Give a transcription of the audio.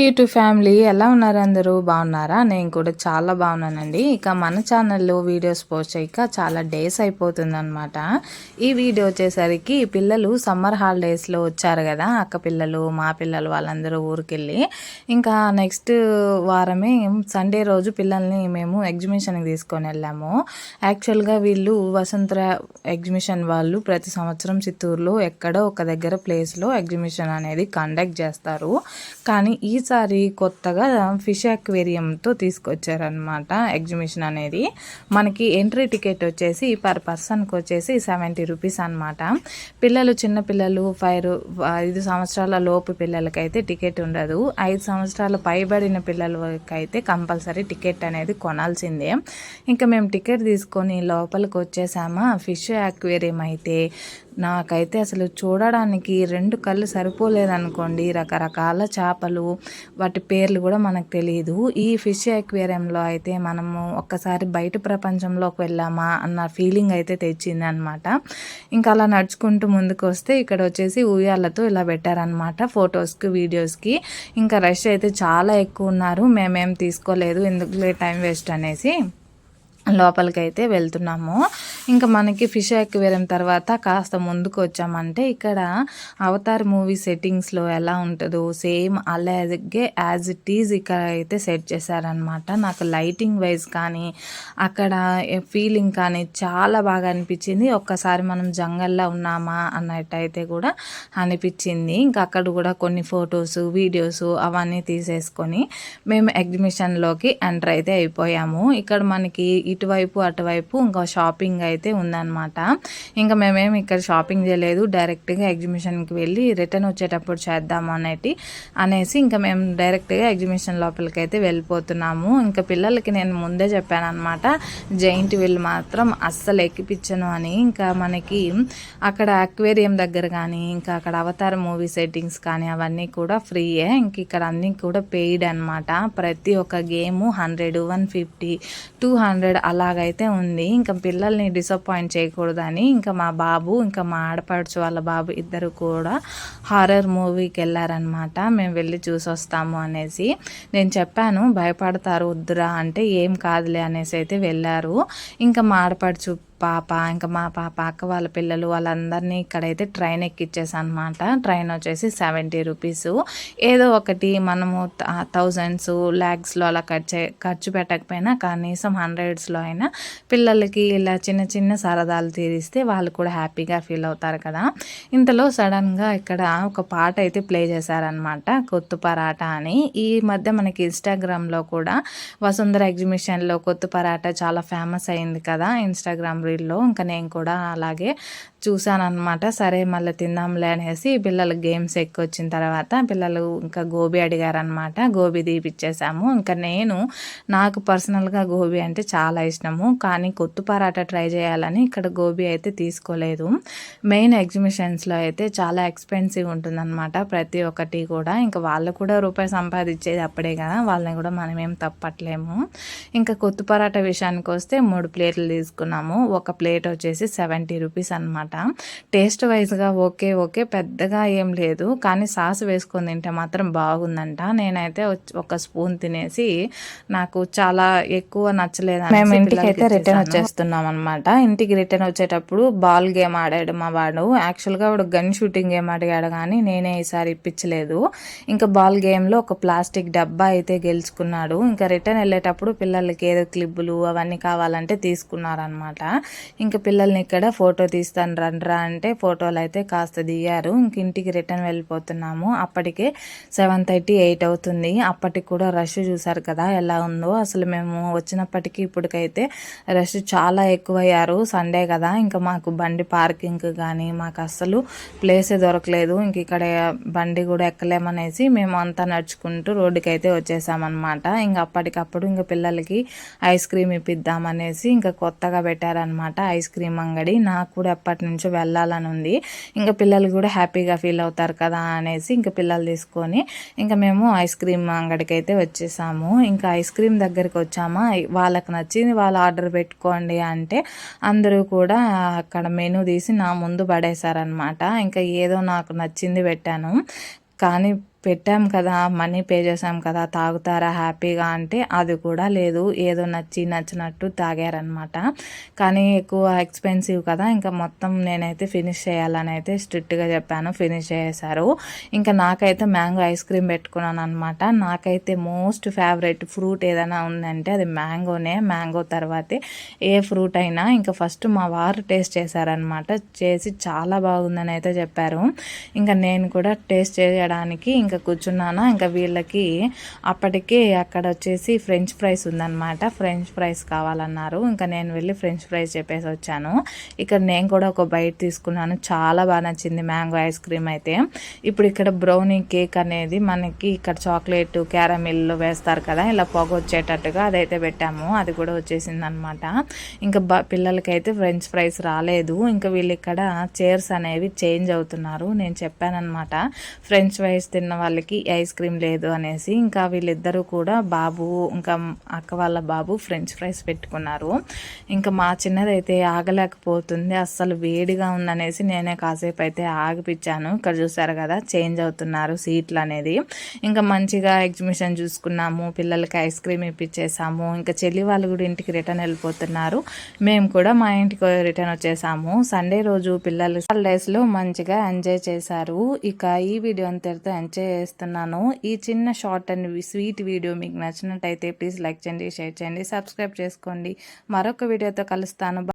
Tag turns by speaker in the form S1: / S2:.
S1: YouTube family ఎలా ఉన్నారు అందరూ? బాగున్నారా? నేను కూడా చాలా బాగున్నానండి. ఇక మన ఛానల్లో వీడియోస్ పోస్ట్ చేయక చాలా డేస్ అయిపోతుంది అనమాట ఈ వీడియో వచ్చేసరికి పిల్లలు సమ్మర్ హాలిడేస్లో వచ్చారు కదా అక్క పిల్లలు మా పిల్లలు వాళ్ళందరూ ఊరికెళ్ళి. ఇంకా నెక్స్ట్ వారమే సండే రోజు పిల్లల్ని మేము ఎగ్జిబిషన్కి తీసుకొని వెళ్ళాము. యాక్చువల్గా వీళ్ళు వసంతర ఎగ్జిబిషన్ వాళ్ళు ప్రతి సంవత్సరం చిత్తూరులో ఎక్కడో ఒక దగ్గర ప్లేస్లో ఎగ్జిబిషన్ అనేది కండక్ట్ చేస్తారు. కానీ ఈ ఈసారి కొత్తగా ఫిష్ అక్వేరియంతో తీసుకొచ్చారనమాట ఎగ్జిబిషన్ అనేది. మనకి ఎంట్రీ టికెట్ వచ్చేసి పర్ పర్సన్కి వచ్చేసి సెవెంటీ రూపీస్ అనమాట పిల్లలు చిన్న పిల్లలు ఫైవ్ ఐదు సంవత్సరాల లోపు పిల్లలకైతే టికెట్ ఉండదు. ఐదు సంవత్సరాల పైబడిన పిల్లలకైతే కంపల్సరీ టికెట్ అనేది కొనాల్సిందే. ఇంకా మేము టికెట్ తీసుకొని లోపలికి వచ్చేసామా ఫిష్ అక్వేరియం అయితే. నాకైతే అసలు చూడడానికి రెండు కళ్ళు సరిపోలేదనుకోండి. రకరకాల చేపలు వాటి పేర్లు కూడా మనకు తెలియదు ఈ ఫిష్ ఎక్వేరియంలో అయితే మనము ఒక్కసారి బయట ప్రపంచంలోకి వెళ్ళామా అన్న ఫీలింగ్ అయితే తెచ్చింది అనమాట ఇంకా అలా నడుచుకుంటూ ముందుకు వస్తే ఇక్కడ వచ్చేసి ఉయ్యాలతో ఇలా పెట్టారనమాట ఫొటోస్కి వీడియోస్కి. ఇంకా రష్ అయితే చాలా ఎక్కువ ఉన్నారు. మేమేం తీసుకోలేదు. ఎందుకు టైం వేస్ట్ అనేసి. లోపలికి అయితే వెళ్తున్నాము. ఇంకా మనకి ఫిష్ ఎక్వేరియం తర్వాత కాస్త ముందుకు వచ్చామంటే ఇక్కడ అవతార్ మూవీ సెట్టింగ్స్లో ఎలా ఉంటుందో సేమ్ అలాగే యాజ్ ఇట్ ఈజ్ ఇక్కడ అయితే సెట్ చేశారనమాట నాకు లైటింగ్ వైజ్ కానీ అక్కడ ఫీలింగ్ కానీ చాలా బాగా అనిపించింది. ఒక్కసారి మనం జంగల్లో ఉన్నామా అన్నట్టయితే కూడా అనిపించింది. ఇంకా అక్కడ కూడా కొన్ని ఫొటోస్ వీడియోస్ అవన్నీ తీసేసుకొని మేము ఎగ్జిబిషన్లోకి ఎంటర్ అయితే అయిపోయాము. ఇక్కడ మనకి ఇటువైపు అటువైపు ఇంకా షాపింగ్ అయితే ఉందన్నమాట. ఇంకా మేమేమి ఇక్కడ షాపింగ్ చేయలేదు. డైరెక్ట్గా ఎగ్జిబిషన్కి వెళ్ళి రిటర్న్ వచ్చేటప్పుడు చేద్దాము అనేటి అనేసి ఇంకా మేము డైరెక్ట్గా ఎగ్జిబిషన్ లోపలికి అయితే వెళ్ళిపోతున్నాము. ఇంకా పిల్లలకి నేను ముందే చెప్పాను అనమాట జైంట్ వీల్ మాత్రం అస్సలు ఎక్కిపించను అని. ఇంకా మనకి అక్కడ అక్వేరియం దగ్గర కానీ ఇంకా అక్కడ అవతార మూవీ సెట్టింగ్స్ కానీ అవన్నీ కూడా ఫ్రీయే. ఇంక ఇక్కడ అన్నీ కూడా పెయిడ్ అనమాట ప్రతి ఒక్క game hundred one fifty two hundred అలాగైతే ఉంది. ఇంకా పిల్లల్ని డిసప్పాయింట్ చేయకూడదని ఇంకా మా బాబు ఇంకా మా ఆడపడుచు వాళ్ళ బాబు ఇద్దరు కూడా హారర్ మూవీకి వెళ్ళారనమాట మేము వెళ్ళి చూసి వస్తాము అనేసి. నేను చెప్పాను భయపడతారు వద్దురా అంటే ఏం కాదులే అనేసి అయితే వెళ్ళారు. ఇంకా మా ఆడపడుచు పాప ఇంకా మా పాప అక్క వాళ్ళ పిల్లలు వాళ్ళందరినీ ఇక్కడైతే ట్రైన్ ఎక్కిచ్చేసాను అనమాట ట్రైన్ వచ్చేసి సెవెంటీ రూపీస్. ఏదో ఒకటి మనము థౌజండ్స్ ల్యాక్స్లో అలా ఖర్చు ఖర్చు పెట్టకపోయినా కనీసం హండ్రెడ్స్లో అయినా పిల్లలకి ఇలా చిన్న చిన్న సరదాలు తీరిస్తే వాళ్ళు కూడా హ్యాపీగా ఫీల్ అవుతారు కదా. ఇంతలో సడన్గా ఇక్కడ ఒక పాట అయితే ప్లే చేశారనమాట కొత్త పరాట అని. ఈ మధ్య మనకి ఇన్స్టాగ్రామ్లో కూడా వసుంధర ఎగ్జిబిషన్లో కొత్త పరాట చాలా ఫేమస్ అయింది కదా ఇన్స్టాగ్రామ్ రీల్లో ఇంకా నేను కూడా అలాగే చూశాను సరే మళ్ళీ తిందాంలే అనేసి పిల్లలు గేమ్స్ ఎక్కువ వచ్చిన తర్వాత పిల్లలు ఇంకా గోబీ అడిగారనమాట గోబీ తీపిచ్చేసాము. ఇంకా నేను నాకు పర్సనల్గా గోబీ అంటే చాలా ఇష్టము. కానీ కొత్త పరాటా ట్రై చేయాలని ఇక్కడ గోబీ అయితే తీసుకోలేదు. మెయిన్ ఎగ్జిబిషన్స్లో అయితే చాలా ఎక్స్పెన్సివ్ ఉంటుందన్నమాట ప్రతి ఒక్కటి కూడా. ఇంకా వాళ్ళు కూడా రూపాయి సంపాదించేది అప్పుడే కదా. వాళ్ళని కూడా మనమేం తప్పట్లేము. ఇంకా కొత్త పరాటా విషయానికి వస్తే మూడు ప్లేట్లు తీసుకున్నాము. ఒక ప్లేట్ వచ్చేసి సెవెంటీ రూపీస్ అనమాట టేస్ట్ వైజ్గా ఓకే ఓకే పెద్దగా ఏం లేదు. కానీ సాస్ వేసుకొని తింటే మాత్రం బాగుందంట. నేనైతే ఒక స్పూన్ తినేసి నాకు చాలా ఎక్కువ నచ్చలేదు మేము ఇంటికి అయితే రిటర్న్ వచ్చేస్తున్నాం అనమాట ఇంటికి రిటర్న్ వచ్చేటప్పుడు బాల్ గేమ్ ఆడాడు మా వాడు. యాక్చువల్గా వాడు గన్ షూటింగ్ గేమ్ అడిగాడు కానీ నేనే ఈసారి ఇప్పించలేదు. ఇంకా బాల్ గేమ్లో ఒక ప్లాస్టిక్ డబ్బా అయితే గెలుచుకున్నాడు. ఇంకా రిటర్న్ వెళ్ళేటప్పుడు పిల్లలకి ఏదో క్లిబ్బులు అవన్నీ కావాలంటే తీసుకున్నారనమాట ఇంకా పిల్లల్ని ఇక్కడ ఫోటో తీస్తాను రండ్రా అంటే ఫోటోలు అయితే కాస్త దిగారు. ఇంక ఇంటికి రిటర్న్ వెళ్ళిపోతున్నాము. అప్పటికే సెవెన్ థర్టీ ఎయిట్ అవుతుంది. అప్పటికి కూడా రష్ చూసారు కదా ఎలా ఉందో. అసలు మేము వచ్చినప్పటికీ ఇప్పటికైతే రష్ చాలా ఎక్కువయ్యారు. సండే కదా ఇంకా మాకు బండి పార్కింగ్ కానీ మాకు అస్సలు ప్లేసే దొరకలేదు. ఇంక ఇక్కడ బండి కూడా ఎక్కలేమనేసి మేము అంతా నడుచుకుంటూ రోడ్డుకి అయితే వచ్చేసామన్నమాట. ఇంకా అప్పటికప్పుడు ఇంకా పిల్లలకి ఐస్ క్రీమ్ ఇప్పిద్దామనేసి ఇంకా కొత్తగా పెట్టారనమాట ఐస్ క్రీమ్ అంగడి. నాకు కూడా ఎప్పటి నుంచో వెళ్ళాలని ఉంది. ఇంకా పిల్లలు కూడా హ్యాపీగా ఫీల్ అవుతారు కదా అనేసి ఇంకా పిల్లలు తీసుకొని ఇంకా మేము ఐస్ క్రీమ్ అంగడికి అయితే వచ్చేసాము. ఇంకా ఐస్ క్రీమ్ దగ్గరికి వచ్చామా? వాళ్ళకి నచ్చింది వాళ్ళు ఆర్డర్ పెట్టుకోండి అంటే అందరూ కూడా అక్కడ మెనూ తీసి నా ముందు పడేశారనమాట ఇంకా ఏదో నాకు నచ్చింది పెట్టాను. కానీ పెట్టాం కదా మనీ పే చేసాం కదా తాగుతారా హ్యాపీగా అంటే అది కూడా లేదు. ఏదో నచ్చి నచ్చినట్టు తాగారనమాట కానీ ఎక్కువ ఎక్స్పెన్సివ్ కదా ఇంకా మొత్తం నేనైతే ఫినిష్ చేయాలని అయితే స్ట్రిక్ట్గా చెప్పాను ఫినిష్ చేశారు. ఇంకా నాకైతే మ్యాంగో ఐస్ క్రీమ్ పెట్టుకున్నాను అనమాట నాకైతే మోస్ట్ ఫేవరెట్ ఫ్రూట్ ఏదైనా ఉందంటే అది మ్యాంగోనే. మ్యాంగో తర్వాతే ఏ ఫ్రూట్ అయినా ఇంకా ఫస్ట్ మా వారు టేస్ట్ చేశారనమాట చేసి చాలా బాగుందని అయితే చెప్పారు. ఇంకా నేను కూడా టేస్ట్ చేయడానికి ఇంకా కూర్చున్నాను? ఇంకా వీళ్ళకి అప్పటికే అక్కడ వచ్చేసి ఫ్రెంచ్ ఫ్రైస్ ఉందన్నమాట. ఫ్రెంచ్ ఫ్రైస్ కావాలన్నారు. ఇంకా నేను వెళ్ళి ఫ్రెంచ్ ఫ్రైస్ చెప్పేసి వచ్చాను. ఇక్కడ నేను కూడా ఒక బయట తీసుకున్నాను. చాలా బాగా నచ్చింది మ్యాంగో ఐస్ క్రీమ్ అయితే. ఇప్పుడు ఇక్కడ బ్రౌనీ కేక్ అనేది మనకి ఇక్కడ చాక్లెట్ క్యారమిల్ వేస్తారు కదా? ఇలా పొగ వచ్చేటట్టుగా అదైతే పెట్టాము. అది కూడా వచ్చేసింది అనమాట ఇంకా బ పిల్లలకైతే ఫ్రెంచ్ ఫ్రైస్ రాలేదు. ఇంకా వీళ్ళు ఇక్కడ చైర్స్ అనేవి చేంజ్ అవుతున్నారు. నేను చెప్పానమాట ఫ్రెంచ్ ఫ్రైస్ తిన్న వాళ్ళకి ఐస్ క్రీమ్ లేదు అనేసి ఇంకా వీళ్ళిద్దరూ కూడా బాబు ఇంకా అక్క వాళ్ళ బాబు ఫ్రెంచ్ ఫ్రైస్ పెట్టుకున్నారు. ఇంకా మా చిన్నదైతే ఆగలేకపోతుంది అస్సలు వేడిగా ఉందనేసి నేనే కాసేపు అయితే ఆగిపించాను ఇక్కడ చూసారు కదా చేంజ్ అవుతున్నారు సీట్లు అనేది. ఇంకా మంచిగా ఎగ్జిబిషన్ చూసుకున్నాము పిల్లలకి ఐస్ క్రీమ్ ఇప్పించేసాము ఇంకా చెల్లి వాళ్ళు కూడా ఇంటికి రిటర్న్ వెళ్ళిపోతున్నారు. మేము కూడా మా ఇంటికి రిటర్న్ వచ్చేసాము. సండే రోజు పిల్లలు డేస్లో మంచిగా ఎంజాయ్ చేశారు. ఇక ఈ వీడియో అంతటితో ఎంజాయ్ చేస్తున్నాను. ఈ చిన్న షార్ట్ అండ్ స్వీట్ వీడియో మీకు నచ్చినట్టయితే ప్లీజ్ లైక్ చేయండి షేర్ చేయండి సబ్స్క్రైబ్ చేసుకోండి. మరొక వీడియోతో కలుస్తాను.